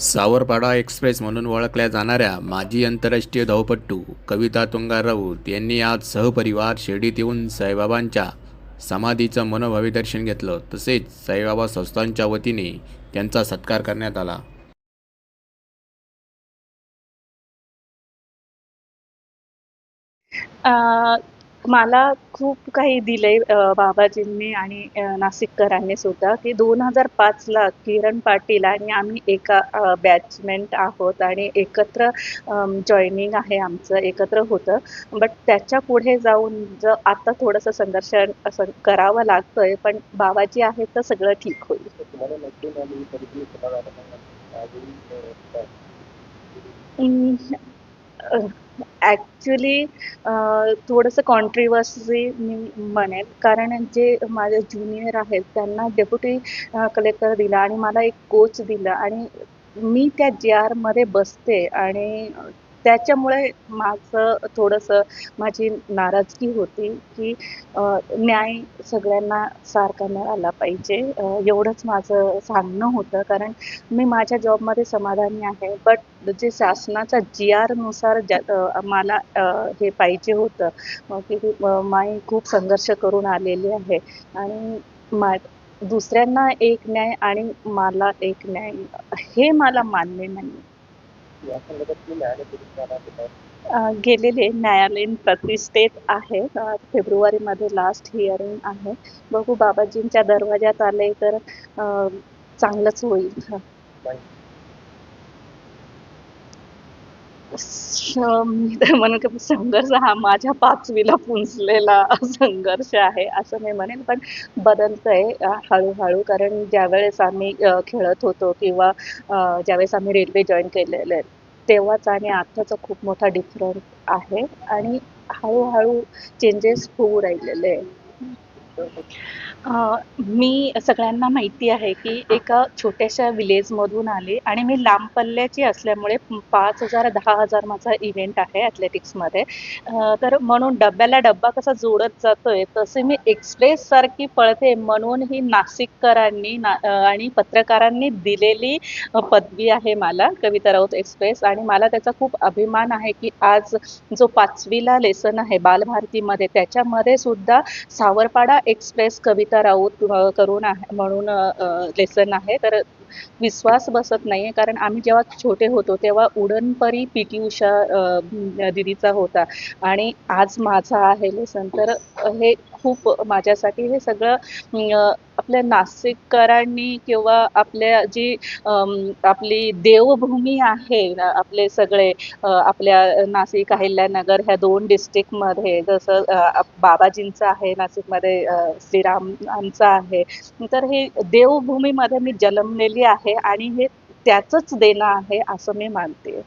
Savarpada express म्हणून ओळखल्या जाणाऱ्या माजी आंतरराष्ट्रीय धावपट्टू कविता तुंगार राऊत यांनी आज सहपरिवार शिर्डीत येऊन साईबाबांच्या समाधीचं मनोभावी दर्शन घेतलं. तसेच साईबाबा संस्थांच्या वतीने त्यांचा सत्कार करण्यात आला. अ, मला खूप काही दिलंय बाबाजींनी आणि नाशिककरांनी सुद्धा की दोन हजार पाचला किरण पाटील आणि आम्ही एका बॅचमेट आहोत आणि एकत्र जॉईनिंग आहे आमचं एकत्र होतं. बट त्याच्या पुढे जाऊन जर आता थोडंसं संघर्ष असं करावं लागतंय पण बाबाजी आहेत तर सगळं ठीक होईल. ॲक्च्युली थोडंसं कॉन्ट्रीवर्सी मी म्हणेन. कारण जे माझे ज्युनियर आहेत त्यांना डेप्युटी कलेक्टर दिला आणि मला एक कोच दिला. आणि मी त्या जे आरमध्ये बसते आणि त्याच्यामुळे माझं थोडंसं माझी नाराजगी होती की न्याय सगळ्यांना सारखा मिळाला पाहिजे. एवढंच माझं सांगणं होतं. कारण मी माझ्या जॉबमध्ये समाधानी आहे. बट जे शासनाच्या जी आरनुसार ज्या मला हे पाहिजे होतं की माई खूप संघर्ष करून आलेली आहे. आणि मा दुसऱ्यांना एक न्याय आणि मला एक न्याय हे मला मान्य नाही गेलेले न्यायालयीन प्रतिष्ठेत आहे. फेब्रुवारी फेब्रुवारीमध्ये लास्ट हिअरिंग आहे. बघू बाबाजींच्या दरवाज्यात आले तर चांगलंच होईल श- मी तर म्हणून की संघर्ष हा माझ्या पाचवीला पुंजलेला संघर्ष आहे असं मी म्हणेन. पण बदलतंय हळूहळू. कारण ज्यावेळेस आम्ही खेळत होतो किंवा ज्यावेळेस आम्ही रेल्वे जॉईन केलेले तेव्हाच आणि आत्ताचा खूप मोठा डिफरन्स आहे. आणि हळूहळू चेंजेस होऊ राहिलेले. आहे मी सगळ्यांना माहिती आहे की एका छोट्याशा विलेजमधून आले आणि मी लांब पल्ल्याची असल्यामुळे पाच हजार दहा हजार माझा इव्हेंट आहे ॲथलेटिक्समध्ये तर म्हणून डब्याला डब्बा कसा जोडत जातोय तसे मी एक्सप्रेस सारखी पळते म्हणून ही नाशिककरांनी ना आणि पत्रकारांनी दिलेली पदवी आहे मला कविता राऊत एक्सप्रेस आणि मला त्याचा खूप अभिमान आहे की आज जो पाचवीला लेसन आहे बालभारतीमध्ये त्याच्यामध्ये सुद्धा सावरपाडा एक्सप्रेस कविता राऊत करून आहे म्हणून लेसन आहे. तर विश्वास बसत नाही आहे कारण आम्ही जेव्हा छोटे होतो तेव्हा उडणपरी पी. टी. उषा दिदीचा होता. आणि आज माझा आहे लेसन तर हे खूप माझ्यासाठी हे सगळं आपल्या नाशिककरांनी किंवा आपल्या जी आपली देवभूमी आहे आपले सगळे आपल्या नाशिक अहिल्यानगर ह्या दोन डिस्ट्रिक्टमध्ये जसं बाबाजींचं आहे नाशिकमध्ये अ, श्रीरामांचं आहे तर हे देवभूमीमध्ये मी जन्मलेली आहे आणि हे त्याचंच देणं आहे असं मी मानते.